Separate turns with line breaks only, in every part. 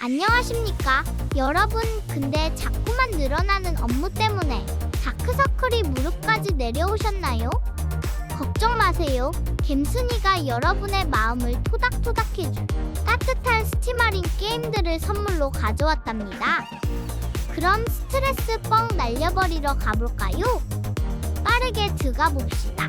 안녕하십니까? 여러분, 근데 자꾸만 늘어나는 업무 때문에 다크서클이 무릎까지 내려오셨나요? 걱정 마세요. 갬순이가 여러분의 마음을 토닥토닥 해줄 따뜻한 스티마린 게임들을 선물로 가져왔답니다. 그럼 스트레스 뻥 날려버리러 가볼까요? 빠르게 들어가 봅시다.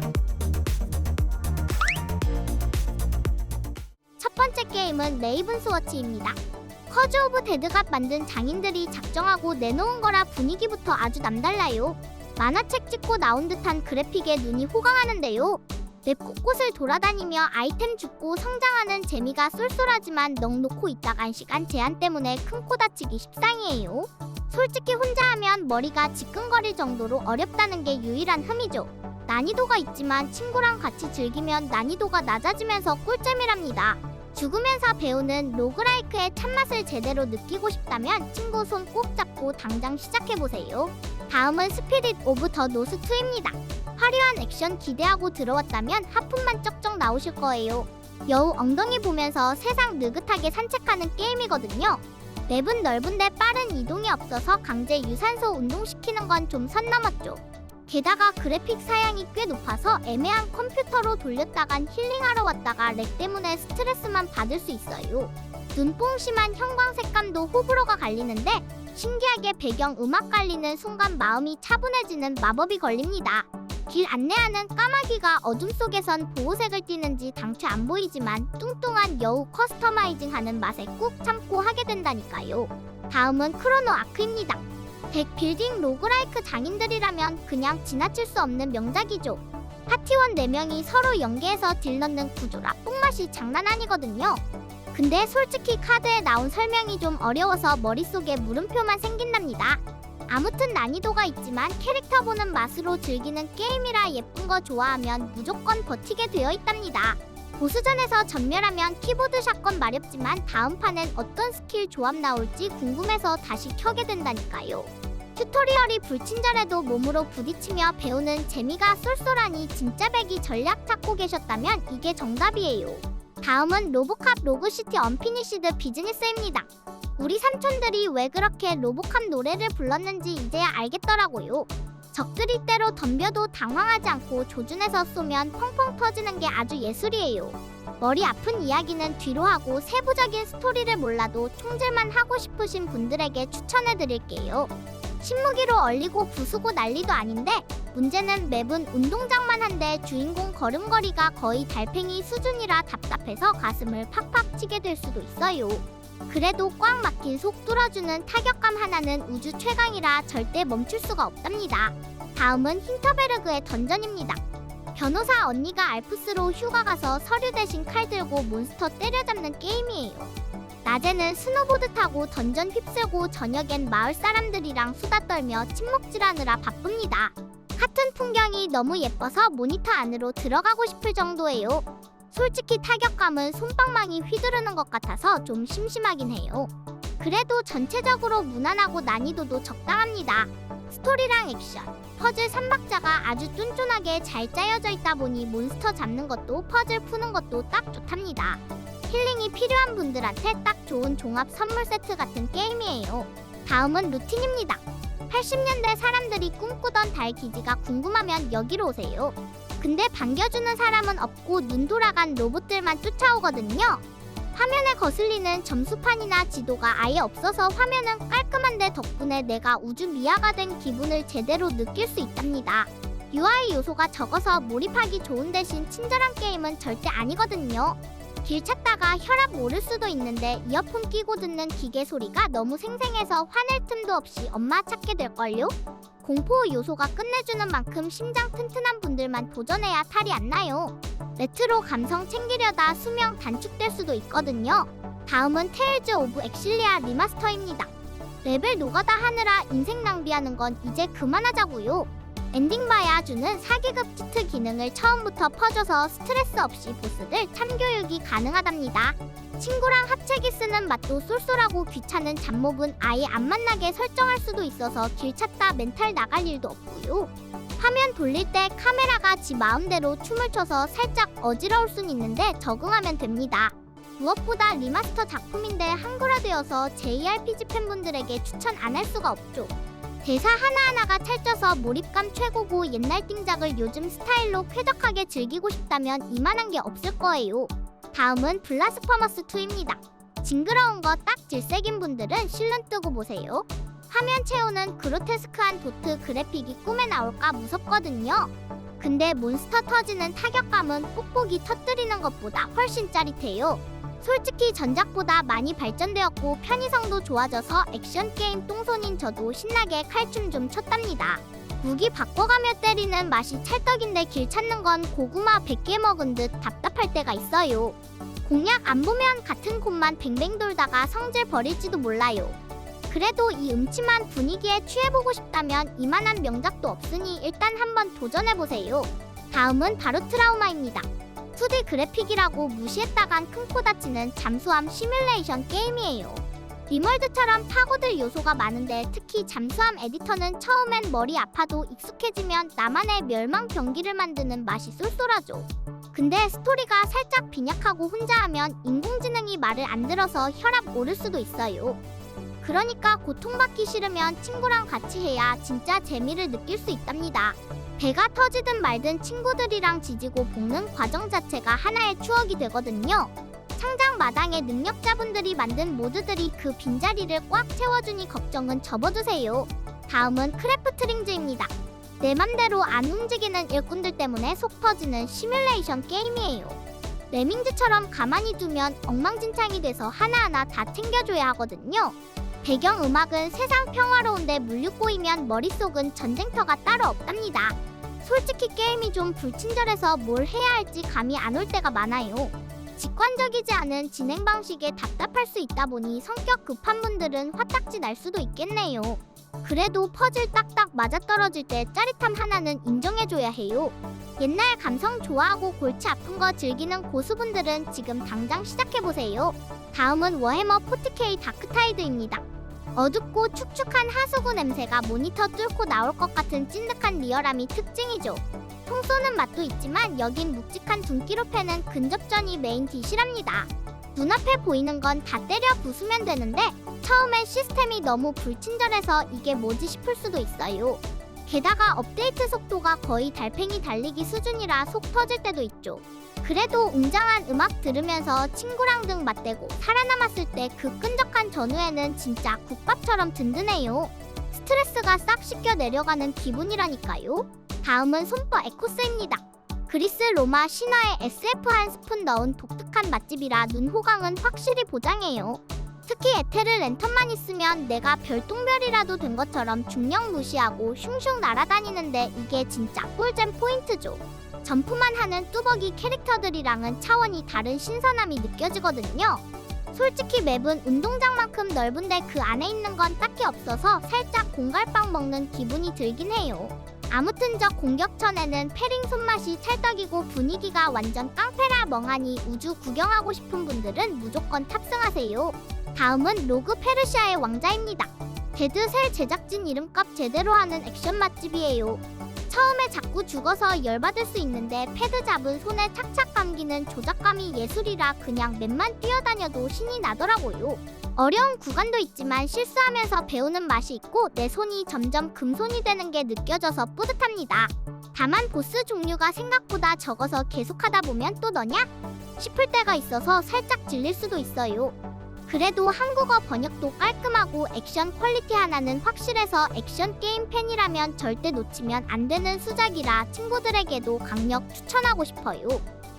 첫 번째 게임은 레이븐 스워치입니다. 커즈 오브 데드가 만든 장인들이 작정하고 내놓은 거라 분위기부터 아주 남달라요. 만화책 찍고 나온 듯한 그래픽에 눈이 호강하는데요. 맵 곳곳을 돌아다니며 아이템 줍고 성장하는 재미가 쏠쏠하지만 넋 놓고 있다 간 시간 제한 때문에 큰 코 다치기 십상이에요. 솔직히 혼자 하면 머리가 지끈거릴 정도로 어렵다는 게 유일한 흠이죠. 난이도가 있지만 친구랑 같이 즐기면 난이도가 낮아지면서 꿀잼이랍니다. 죽으면서 배우는 로그라이크의 참맛을 제대로 느끼고 싶다면 친구 손 꼭 잡고 당장 시작해보세요. 다음은 스피릿 오브 더 노스2입니다. 화려한 액션 기대하고 들어왔다면 하품만 쩍쩍 나오실 거예요. 여우 엉덩이 보면서 세상 느긋하게 산책하는 게임이거든요. 맵은 넓은데 빠른 이동이 없어서 강제 유산소 운동시키는 건 좀 선 넘었죠. 게다가 그래픽 사양이 꽤 높아서 애매한 컴퓨터로 돌렸다간 힐링하러 왔다가 렉 때문에 스트레스만 받을 수 있어요. 눈뽕 심한 형광 색감도 호불호가 갈리는데 신기하게 배경 음악 깔리는 순간 마음이 차분해지는 마법이 걸립니다. 길 안내하는 까마귀가 어둠 속에선 보호색을 띠는지 당최 안 보이지만 뚱뚱한 여우 커스터마이징 하는 맛에 꾹 참고 하게 된다니까요. 다음은 크로노 아크입니다. 덱 빌딩 로그라이크 장인들이라면 그냥 지나칠 수 없는 명작이죠. 파티원 4명이 서로 연계해서 딜 넣는 구조라 뽕맛이 장난 아니거든요. 근데 솔직히 카드에 나온 설명이 좀 어려워서 머릿속에 물음표만 생긴답니다. 아무튼 난이도가 있지만 캐릭터 보는 맛으로 즐기는 게임이라 예쁜 거 좋아하면 무조건 버티게 되어 있답니다. 보스전에서 전멸하면 키보드 샷건 마렵지만 다음 판엔 어떤 스킬 조합 나올지 궁금해서 다시 켜게 된다니까요. 튜토리얼이 불친절해도 몸으로 부딪히며 배우는 재미가 쏠쏠하니 진짜 배기 전략 찾고 계셨다면 이게 정답이에요. 다음은 로보캅 로그시티 언피니시드 비즈니스입니다. 우리 삼촌들이 왜 그렇게 로보캅 노래를 불렀는지 이제야 알겠더라고요. 적들이 때로 덤벼도 당황하지 않고 조준해서 쏘면 펑펑 터지는 게 아주 예술이에요. 머리 아픈 이야기는 뒤로 하고 세부적인 스토리를 몰라도 총질만 하고 싶으신 분들에게 추천해 드릴게요. 신무기로 얼리고 부수고 난리도 아닌데 문제는 맵은 운동장만 한데 주인공 걸음걸이가 거의 달팽이 수준이라 답답해서 가슴을 팍팍 치게 될 수도 있어요. 그래도 꽉 막힌 속 뚫어주는 타격감 하나는 우주 최강이라 절대 멈출 수가 없답니다. 다음은 힌터베르그의 던전입니다. 변호사 언니가 알프스로 휴가 가서 서류 대신 칼 들고 몬스터 때려잡는 게임이에요. 낮에는 스노보드 타고 던전 휩쓸고 저녁엔 마을 사람들이랑 수다 떨며 침묵질하느라 바쁩니다. 같은 풍경이 너무 예뻐서 모니터 안으로 들어가고 싶을 정도예요. 솔직히 타격감은 손방망이 휘두르는 것 같아서 좀 심심하긴 해요. 그래도 전체적으로 무난하고 난이도도 적당합니다. 스토리랑 액션, 퍼즐 3박자가 아주 쫀쫀하게 잘 짜여져 있다 보니 몬스터 잡는 것도 퍼즐 푸는 것도 딱 좋답니다. 힐링이 필요한 분들한테 딱 좋은 종합 선물 세트 같은 게임이에요. 다음은 루틴입니다. 80년대 사람들이 꿈꾸던 달 기지가 궁금하면 여기로 오세요. 근데 반겨주는 사람은 없고 눈 돌아간 로봇들만 쫓아오거든요. 화면에 거슬리는 점수판이나 지도가 아예 없어서 화면은 깔끔한데 덕분에 내가 우주 미아가 된 기분을 제대로 느낄 수 있답니다. UI 요소가 적어서 몰입하기 좋은 대신 친절한 게임은 절대 아니거든요. 길 찾다가 혈압 오를 수도 있는데 이어폰 끼고 듣는 기계 소리가 너무 생생해서 화낼 틈도 없이 엄마 찾게 될걸요? 공포 요소가 끝내주는 만큼 심장 튼튼한 분들만 도전해야 탈이 안 나요. 레트로 감성 챙기려다 수명 단축될 수도 있거든요. 다음은 테일즈 오브 엑실리아 리마스터입니다. 레벨 노가다 하느라 인생 낭비하는 건 이제 그만하자고요. 엔딩 봐야 주는 4계급 치트 기능을 처음부터 퍼줘서 스트레스 없이 보스들 참교육이 가능하답니다. 친구랑 합체기 쓰는 맛도 쏠쏠하고 귀찮은 잡몹은 아예 안 만나게 설정할 수도 있어서 길 찾다 멘탈 나갈 일도 없고요. 화면 돌릴 때 카메라가 지 마음대로 춤을 춰서 살짝 어지러울 순 있는데 적응하면 됩니다. 무엇보다 리마스터 작품인데 한글화되어서 JRPG 팬분들에게 추천 안 할 수가 없죠. 대사 하나하나가 찰져서 몰입감 최고고 옛날 띵작을 요즘 스타일로 쾌적하게 즐기고 싶다면 이만한 게 없을 거예요. 다음은 블라스퍼머스 2입니다. 징그러운 거 딱 질색인 분들은 실눈 뜨고 보세요. 화면 채우는 그로테스크한 도트 그래픽이 꿈에 나올까 무섭거든요. 근데 몬스터 터지는 타격감은 뽁뽁이 터뜨리는 것보다 훨씬 짜릿해요. 솔직히 전작보다 많이 발전되었고 편의성도 좋아져서 액션 게임 똥손인 저도 신나게 칼춤 좀 췄답니다. 무기 바꿔가며 때리는 맛이 찰떡인데 길 찾는 건 고구마 100개 먹은 듯 답답할 때가 있어요. 공략 안 보면 같은 곳만 뱅뱅 돌다가 성질 버릴지도 몰라요. 그래도 이 음침한 분위기에 취해보고 싶다면 이만한 명작도 없으니 일단 한번 도전해보세요. 다음은 바로 트라우마입니다. 2D 그래픽이라고 무시했다간 큰 코 다치는 잠수함 시뮬레이션 게임이에요. 리멀드처럼 파고들 요소가 많은데 특히 잠수함 에디터는 처음엔 머리 아파도 익숙해지면 나만의 멸망 경기를 만드는 맛이 쏠쏠하죠. 근데 스토리가 살짝 빈약하고 혼자 하면 인공지능이 말을 안 들어서 혈압 오를 수도 있어요. 그러니까 고통받기 싫으면 친구랑 같이 해야 진짜 재미를 느낄 수 있답니다. 배가 터지든 말든 친구들이랑 지지고 볶는 과정 자체가 하나의 추억이 되거든요. 창작 마당에 능력자분들이 만든 모드들이 그 빈자리를 꽉 채워주니 걱정은 접어두세요. 다음은 크래프트링즈입니다. 내 맘대로 안 움직이는 일꾼들 때문에 속 터지는 시뮬레이션 게임이에요. 레밍즈처럼 가만히 두면 엉망진창이 돼서 하나하나 다 챙겨줘야 하거든요. 배경 음악은 세상 평화로운데 물류 꼬이면 머릿속은 전쟁터가 따로 없답니다. 솔직히 게임이 좀 불친절해서 뭘 해야 할지 감이 안 올 때가 많아요. 직관적이지 않은 진행 방식에 답답할 수 있다 보니 성격 급한 분들은 화딱지 날 수도 있겠네요. 그래도 퍼즐 딱딱 맞아떨어질 때 짜릿함 하나는 인정해줘야 해요. 옛날 감성 좋아하고 골치 아픈 거 즐기는 고수분들은 지금 당장 시작해보세요. 다음은 워해머 40K 다크타이드입니다. 어둡고 축축한 하수구 냄새가 모니터 뚫고 나올 것 같은 찐득한 리얼함이 특징이죠. 통 쏘는 맛도 있지만 여긴 묵직한 둔기로 패는 근접전이 메인 디시랍니다. 눈앞에 보이는 건 다 때려 부수면 되는데 처음엔 시스템이 너무 불친절해서 이게 뭐지 싶을 수도 있어요. 게다가 업데이트 속도가 거의 달팽이 달리기 수준이라 속 터질 때도 있죠. 그래도 웅장한 음악 들으면서 친구랑 등 맞대고 살아남았을 때 그 끈적한 전후에는 진짜 국밥처럼 든든해요. 스트레스가 싹 씻겨 내려가는 기분이라니까요. 다음은 손버 에코스입니다. 그리스 로마 신화에 SF 한 스푼 넣은 독특한 맛집이라 눈 호강은 확실히 보장해요. 특히 에테르 랜턴만 있으면 내가 별똥별이라도 된 것처럼 중력 무시하고 슝슝 날아다니는데 이게 진짜 꿀잼 포인트죠. 점프만 하는 뚜벅이 캐릭터들이랑은 차원이 다른 신선함이 느껴지거든요. 솔직히 맵은 운동장만큼 넓은데 그 안에 있는 건 딱히 없어서 살짝 공갈빵 먹는 기분이 들긴 해요. 아무튼 저 공격전에는 패링 손맛이 찰떡이고 분위기가 완전 깡패라 멍하니 우주 구경하고 싶은 분들은 무조건 탑승하세요. 다음은 로그 페르시아의 왕자입니다. 데드셀 제작진 이름값 제대로 하는 액션 맛집이에요. 처음에 자꾸 죽어서 열받을 수 있는데 패드 잡은 손에 착착 감기는 조작감이 예술이라 그냥 맵만 뛰어다녀도 신이 나더라고요. 어려운 구간도 있지만 실수하면서 배우는 맛이 있고 내 손이 점점 금손이 되는 게 느껴져서 뿌듯합니다. 다만 보스 종류가 생각보다 적어서 계속하다 보면 또 너냐? 싶을 때가 있어서 살짝 질릴 수도 있어요. 그래도 한국어 번역도 깔끔하고 액션 퀄리티 하나는 확실해서 액션 게임 팬이라면 절대 놓치면 안 되는 수작이라 친구들에게도 강력 추천하고 싶어요.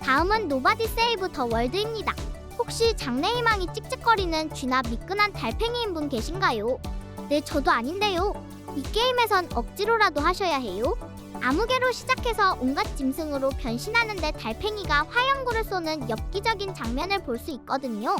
다음은 노바디 세이브 더 월드입니다. 혹시 장래희망이 찍찍거리는 쥐나 미끈한 달팽이인 분 계신가요? 네, 저도 아닌데요. 이 게임에선 억지로라도 하셔야 해요. 아무개로 시작해서 온갖 짐승으로 변신하는데 달팽이가 화염구를 쏘는 엽기적인 장면을 볼 수 있거든요.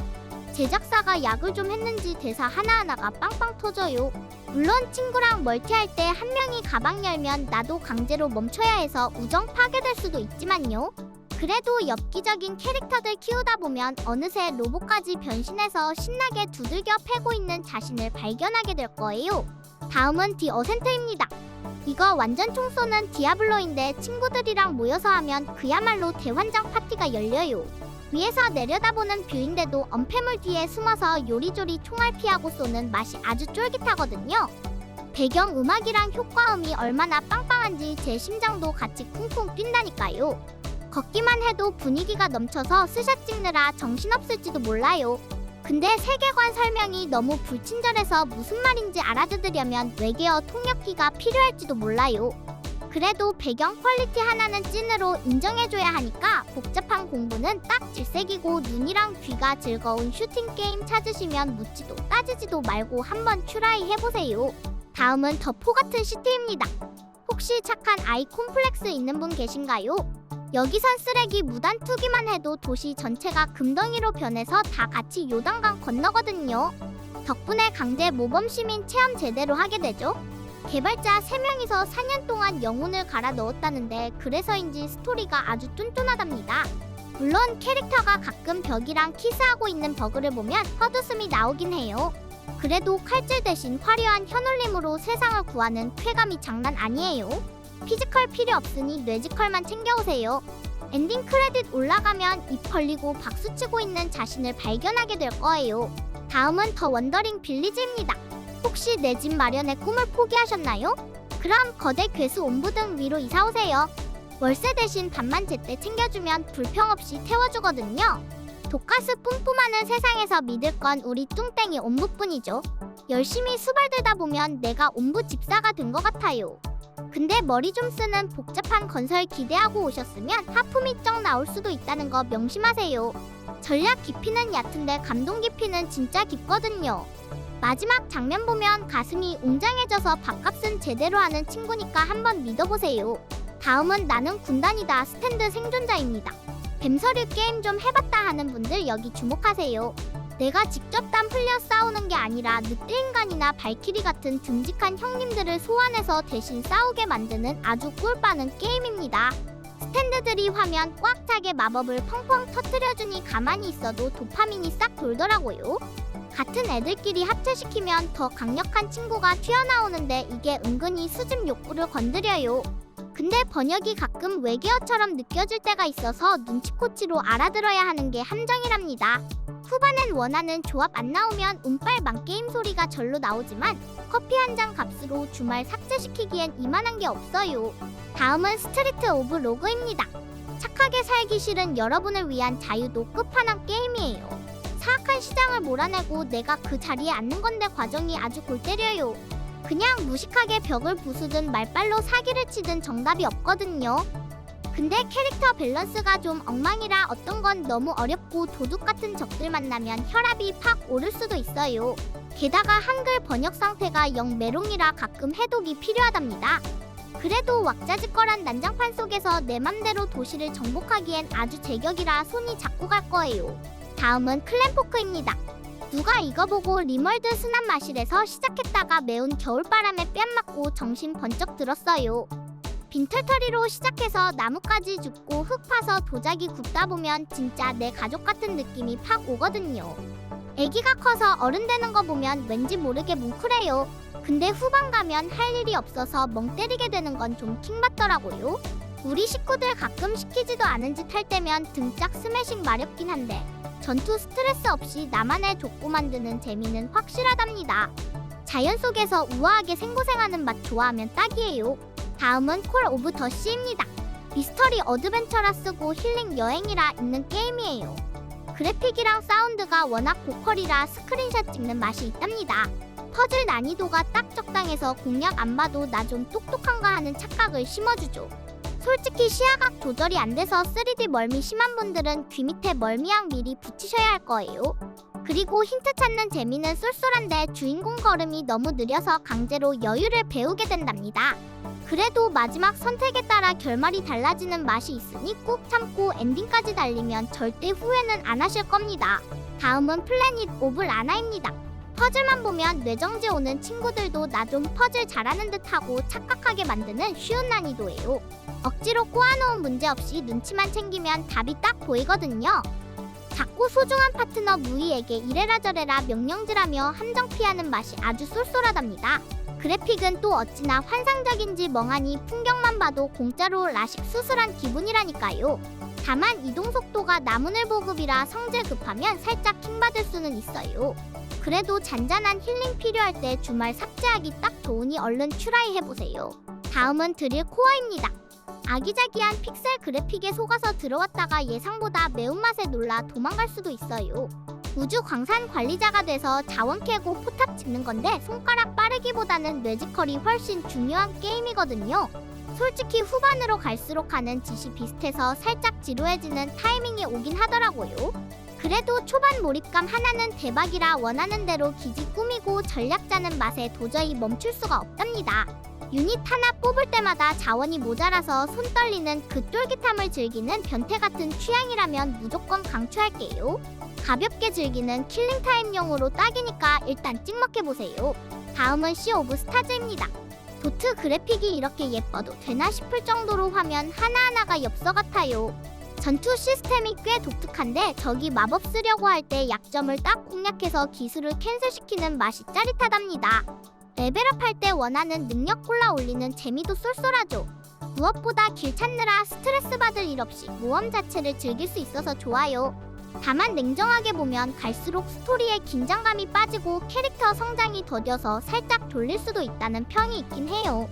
제작사가 약을 좀 했는지 대사 하나하나가 빵빵 터져요. 물론 친구랑 멀티할 때 한 명이 가방 열면 나도 강제로 멈춰야 해서 우정 파괴될 수도 있지만요. 그래도 엽기적인 캐릭터들 키우다 보면 어느새 로봇까지 변신해서 신나게 두들겨 패고 있는 자신을 발견하게 될 거예요. 다음은 디 어센트입니다. 이거 완전 총 쏘는 디아블로인데 친구들이랑 모여서 하면 그야말로 대환장 파티가 열려요. 위에서 내려다보는 뷰인데도 엄폐물 뒤에 숨어서 요리조리 총알 피하고 쏘는 맛이 아주 쫄깃하거든요. 배경 음악이랑 효과음이 얼마나 빵빵한지 제 심장도 같이 쿵쿵 뛴다니까요. 걷기만 해도 분위기가 넘쳐서 스샷 찍느라 정신없을지도 몰라요. 근데 세계관 설명이 너무 불친절해서 무슨 말인지 알아듣으려면 외계어 통역기가 필요할지도 몰라요. 그래도 배경 퀄리티 하나는 찐으로 인정해줘야 하니까 복잡한 공부는 딱 질색이고 눈이랑 귀가 즐거운 슈팅 게임 찾으시면 묻지도 따지지도 말고 한번 트라이 해보세요. 다음은 더 포 같은 시티입니다. 혹시 착한 아이 콤플렉스 있는 분 계신가요? 여기선 쓰레기 무단 투기만 해도 도시 전체가 금덩이로 변해서 다 같이 요단강 건너거든요. 덕분에 강제 모범 시민 체험 제대로 하게 되죠. 개발자 3명이서 4년 동안 영혼을 갈아 넣었다는데 그래서인지 스토리가 아주 뚠뚠하답니다. 물론 캐릭터가 가끔 벽이랑 키스하고 있는 버그를 보면 헛웃음이 나오긴 해요. 그래도 칼질 대신 화려한 현올림으로 세상을 구하는 쾌감이 장난 아니에요. 피지컬 필요 없으니 뇌지컬만 챙겨오세요. 엔딩 크레딧 올라가면 입 벌리고 박수치고 있는 자신을 발견하게 될 거예요. 다음은 더 원더링 빌리지입니다. 혹시 내 집 마련의 꿈을 포기하셨나요? 그럼 거대 괴수 옴부등 위로 이사 오세요. 월세 대신 밥만 제때 챙겨주면 불평 없이 태워주거든요. 독가스 뿜뿜하는 세상에서 믿을 건 우리 뚱땡이 옴부뿐이죠. 열심히 수발들다 보면 내가 옴부 집사가 된 것 같아요. 근데 머리 좀 쓰는 복잡한 건설 기대하고 오셨으면 하품이 쩍 나올 수도 있다는 거 명심하세요. 전략 깊이는 얕은데 감동 깊이는 진짜 깊거든요. 마지막 장면 보면 가슴이 웅장해져서 밥값은 제대로 하는 친구니까 한번 믿어보세요. 다음은 나는 군단이다 스탠드 생존자입니다. 뱀서류 게임 좀 해봤다 하는 분들 여기 주목하세요. 내가 직접 땀 흘려 싸우는 게 아니라 늑대인간이나 발키리 같은 듬직한 형님들을 소환해서 대신 싸우게 만드는 아주 꿀빠는 게임입니다. 스탠드들이 화면 꽉 차게 마법을 펑펑 터뜨려주니 가만히 있어도 도파민이 싹 돌더라고요. 같은 애들끼리 합체시키면 더 강력한 친구가 튀어나오는데 이게 은근히 수집 욕구를 건드려요. 근데 번역이 가끔 외계어처럼 느껴질 때가 있어서 눈치코치로 알아들어야 하는 게 함정이랍니다. 후반엔 원하는 조합 안 나오면 운빨 망게임 소리가 절로 나오지만 커피 한 잔 값으로 주말 삭제시키기엔 이만한 게 없어요. 다음은 스트리트 오브 로그입니다. 착하게 살기 싫은 여러분을 위한 자유도 끝판왕 게임이에요. 사악한 시장을 몰아내고 내가 그 자리에 앉는 건데 과정이 아주 골 때려요. 그냥 무식하게 벽을 부수든 말빨로 사기를 치든 정답이 없거든요. 근데 캐릭터 밸런스가 좀 엉망이라 어떤 건 너무 어렵고 도둑 같은 적들 만나면 혈압이 팍 오를 수도 있어요. 게다가 한글 번역 상태가 영 메롱이라 가끔 해독이 필요하답니다. 그래도 왁자지껄한 난장판 속에서 내 맘대로 도시를 정복하기엔 아주 제격이라 손이 자꾸 갈 거예요. 다음은 클램포크입니다. 누가 이거 보고 리멀드 순한 마실에서 시작했다가 매운 겨울바람에 뺨 맞고 정신 번쩍 들었어요. 빈털터리로 시작해서 나무까지 줍고 흙 파서 도자기 굽다 보면 진짜 내 가족 같은 느낌이 팍 오거든요. 애기가 커서 어른 되는 거 보면 왠지 모르게 뭉클해요. 근데 후반 가면 할 일이 없어서 멍 때리게 되는 건 좀 킹받더라고요. 우리 식구들 가끔 시키지도 않은 짓 할 때면 등짝 스매싱 마렵긴 한데 전투 스트레스 없이 나만의 족구 만드는 재미는 확실하답니다. 자연 속에서 우아하게 생고생하는 맛 좋아하면 딱이에요. 다음은 콜 오브 더 씨입니다. 미스터리 어드벤처라 쓰고 힐링 여행이라 있는 게임이에요. 그래픽이랑 사운드가 워낙 고퀄이라 스크린샷 찍는 맛이 있답니다. 퍼즐 난이도가 딱 적당해서 공략 안 봐도 나 좀 똑똑한가 하는 착각을 심어주죠. 솔직히 시야각 조절이 안 돼서 3D 멀미 심한 분들은 귀 밑에 멀미약 미리 붙이셔야 할 거예요. 그리고 힌트 찾는 재미는 쏠쏠한데 주인공 걸음이 너무 느려서 강제로 여유를 배우게 된답니다. 그래도 마지막 선택에 따라 결말이 달라지는 맛이 있으니 꾹 참고 엔딩까지 달리면 절대 후회는 안 하실 겁니다. 다음은 플래닛 오브 라나입니다. 퍼즐만 보면 뇌정지 오는 친구들도 나 좀 퍼즐 잘하는 듯하고 착각하게 만드는 쉬운 난이도예요. 억지로 꼬아놓은 문제 없이 눈치만 챙기면 답이 딱 보이거든요. 자꾸 소중한 파트너 무희에게 이래라 저래라 명령질하며 함정 피하는 맛이 아주 쏠쏠하답니다. 그래픽은 또 어찌나 환상적인지 멍하니 풍경만 봐도 공짜로 라식 수술한 기분이라니까요. 다만 이동 속도가 나무늘 보급이라 성질 급하면 살짝 킹받을 수는 있어요. 그래도 잔잔한 힐링 필요할 때 주말 삭제하기 딱 좋으니 얼른 트라이 해보세요. 다음은 드릴 코어입니다. 아기자기한 픽셀 그래픽에 속아서 들어왔다가 예상보다 매운맛에 놀라 도망갈 수도 있어요. 우주 광산 관리자가 돼서 자원 캐고 포탑 짓는 건데 손가락 빠르기보다는 뇌지컬이 훨씬 중요한 게임이거든요. 솔직히 후반으로 갈수록 하는 짓이 비슷해서 살짝 지루해지는 타이밍이 오긴 하더라고요. 그래도 초반 몰입감 하나는 대박이라 원하는 대로 기지 꾸미고 전략 짜는 맛에 도저히 멈출 수가 없답니다. 유닛 하나 뽑을 때마다 자원이 모자라서 손 떨리는 그 쫄깃함을 즐기는 변태 같은 취향이라면 무조건 강추할게요. 가볍게 즐기는 킬링타임용으로 딱이니까 일단 찍먹해보세요. 다음은 시 오브 스타즈입니다. 도트 그래픽이 이렇게 예뻐도 되나 싶을 정도로 화면 하나하나가 엽서 같아요. 전투 시스템이 꽤 독특한데 저기 마법 쓰려고 할 때 약점을 딱 공략해서 기술을 캔슬시키는 맛이 짜릿하답니다. 레벨업 할 때 원하는 능력 골라 올리는 재미도 쏠쏠하죠. 무엇보다 길 찾느라 스트레스 받을 일 없이 모험 자체를 즐길 수 있어서 좋아요. 다만 냉정하게 보면 갈수록 스토리에 긴장감이 빠지고 캐릭터 성장이 더뎌서 살짝 졸릴 수도 있다는 평이 있긴 해요.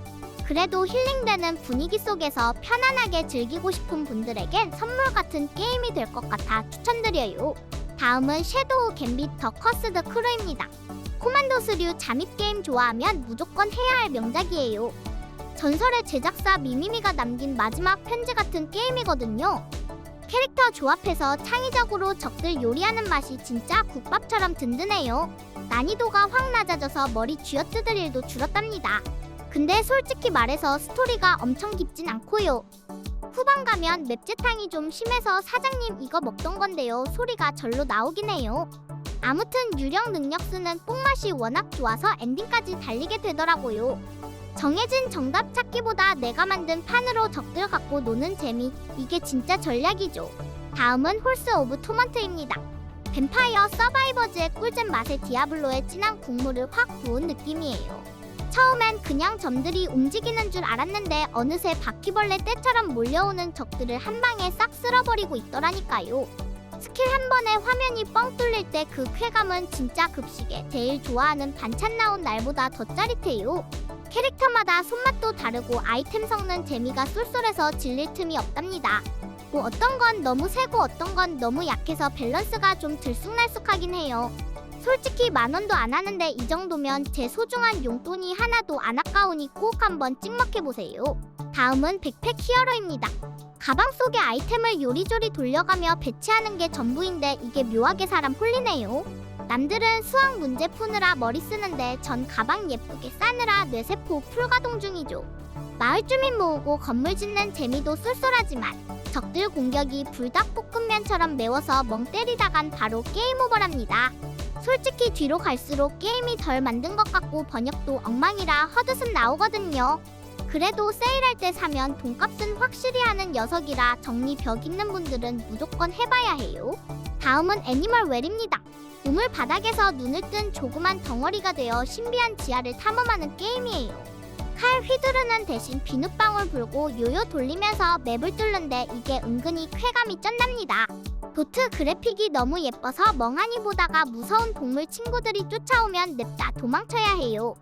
그래도 힐링되는 분위기 속에서 편안하게 즐기고 싶은 분들에겐 선물 같은 게임이 될 것 같아 추천드려요. 다음은 섀도우 갬빗 더 커스드 크루입니다. 코만도스류 잠입 게임 좋아하면 무조건 해야 할 명작이에요. 전설의 제작사 미미미가 남긴 마지막 편지 같은 게임이거든요. 캐릭터 조합해서 창의적으로 적들 요리하는 맛이 진짜 국밥처럼 든든해요. 난이도가 확 낮아져서 머리 쥐어뜯을 일도 줄었답니다. 근데 솔직히 말해서 스토리가 엄청 깊진 않고요. 후반 가면 맵재탕이 좀 심해서 사장님 이거 먹던 건데요 소리가 절로 나오긴 해요. 아무튼 유령 능력 쓰는 뽕맛이 워낙 좋아서 엔딩까지 달리게 되더라고요. 정해진 정답 찾기보다 내가 만든 판으로 적들 갖고 노는 재미 이게 진짜 전략이죠. 다음은 홀스 오브 토먼트입니다. 뱀파이어 서바이버즈의 꿀잼 맛에 디아블로의 진한 국물을 확 부은 느낌이에요. 처음엔 그냥 점들이 움직이는 줄 알았는데 어느새 바퀴벌레 떼처럼 몰려오는 적들을 한 방에 싹 쓸어버리고 있더라니까요. 스킬 한 번에 화면이 뻥 뚫릴 때 그 쾌감은 진짜 급식에 제일 좋아하는 반찬 나온 날보다 더 짜릿해요. 캐릭터마다 손맛도 다르고 아이템 섞는 재미가 쏠쏠해서 질릴 틈이 없답니다. 뭐 어떤 건 너무 세고 어떤 건 너무 약해서 밸런스가 좀 들쑥날쑥하긴 해요. 솔직히 만 원도 안 하는데 이 정도면 제 소중한 용돈이 하나도 안 아까우니 꼭 한번 찍먹해 보세요. 다음은 백팩 히어로입니다. 가방 속에 아이템을 요리조리 돌려가며 배치하는 게 전부인데 이게 묘하게 사람 홀리네요. 남들은 수학 문제 푸느라 머리 쓰는데 전 가방 예쁘게 싸느라 뇌세포 풀가동 중이죠. 마을 주민 모으고 건물 짓는 재미도 쏠쏠하지만 적들 공격이 불닭볶음면처럼 매워서 멍 때리다간 바로 게임 오버랍니다. 솔직히 뒤로 갈수록 게임이 덜 만든 것 같고 번역도 엉망이라 헛웃음 나오거든요. 그래도 세일할 때 사면 돈값은 확실히 하는 녀석이라 정리 벽 있는 분들은 무조건 해봐야 해요. 다음은 애니멀 웰입니다. 우물 바닥에서 눈을 뜬 조그만 덩어리가 되어 신비한 지하를 탐험하는 게임이에요. 칼 휘두르는 대신 비눗방울 불고 요요 돌리면서 맵을 뚫는데 이게 은근히 쾌감이 쩐답니다. 도트 그래픽이 너무 예뻐서 멍하니 보다가 무서운 동물 친구들이 쫓아오면 냅다 도망쳐야 해요.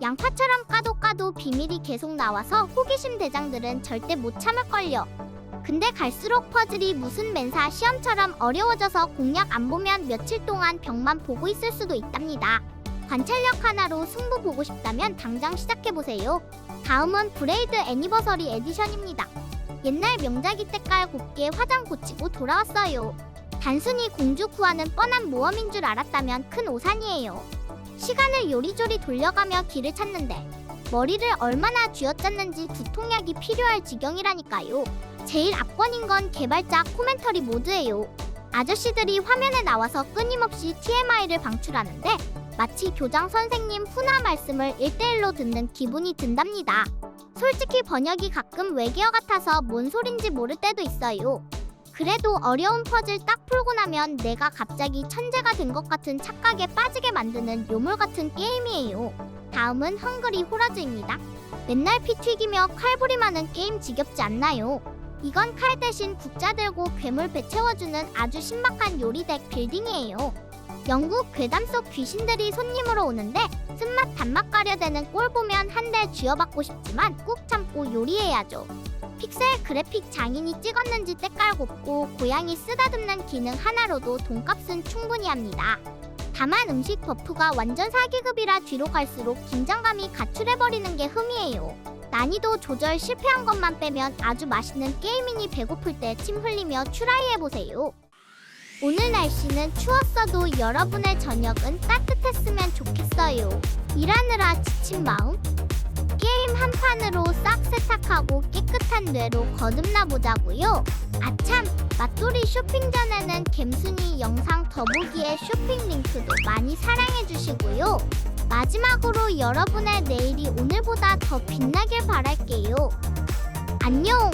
양파처럼 까도 까도 비밀이 계속 나와서 호기심 대장들은 절대 못 참을걸요. 근데 갈수록 퍼즐이 무슨 맨사 시험처럼 어려워져서 공략 안 보면 며칠 동안 벽만 보고 있을 수도 있답니다. 관찰력 하나로 승부 보고 싶다면 당장 시작해보세요. 다음은 브레이드 애니버서리 에디션입니다. 옛날 명작이 때깔 곱게 화장 고치고 돌아왔어요. 단순히 공주 구하는 뻔한 모험인 줄 알았다면 큰 오산이에요. 시간을 요리조리 돌려가며 길을 찾는데 머리를 얼마나 쥐어짰는지 두통약이 필요할 지경이라니까요. 제일 압권인 건 개발자 코멘터리 모드예요. 아저씨들이 화면에 나와서 끊임없이 TMI를 방출하는데 마치 교장 선생님 훈화 말씀을 1대1로 듣는 기분이 든답니다. 솔직히 번역이 가끔 외계어 같아서 뭔 소린지 모를 때도 있어요. 그래도 어려운 퍼즐 딱 풀고 나면 내가 갑자기 천재가 된 것 같은 착각에 빠지게 만드는 요물 같은 게임이에요. 다음은 헝그리 호라즈입니다. 맨날 피 튀기며 칼부림하는 게임 지겹지 않나요? 이건 칼 대신 국자 들고 괴물 배 채워주는 아주 신박한 요리덱 빌딩이에요. 영국 괴담 속 귀신들이 손님으로 오는데 쓴맛 단맛 가려대는 꼴 보면 한 대 쥐어받고 싶지만 꾹 참고 요리해야죠. 픽셀 그래픽 장인이 찍었는지 때깔 곱고 고양이 쓰다듬는 기능 하나로도 돈값은 충분히 합니다. 다만 음식 버프가 완전 사기급이라 뒤로 갈수록 긴장감이 가출해버리는 게 흠이에요. 난이도 조절 실패한 것만 빼면 아주 맛있는 게임이니 배고플 때 침 흘리며 추라이해보세요. 오늘 날씨는 추웠어도 여러분의 저녁은 따뜻했으면 좋겠어요. 일하느라 지친 마음? 게임 한 판으로 싹 세탁하고 깨끗한 뇌로 거듭나 보자고요. 아참, 맛돌이 쇼핑 전에는 갬순이 영상 더보기에 쇼핑 링크도 많이 사랑해 주시고요. 마지막으로 여러분의 내일이 오늘보다 더 빛나길 바랄게요. 안녕!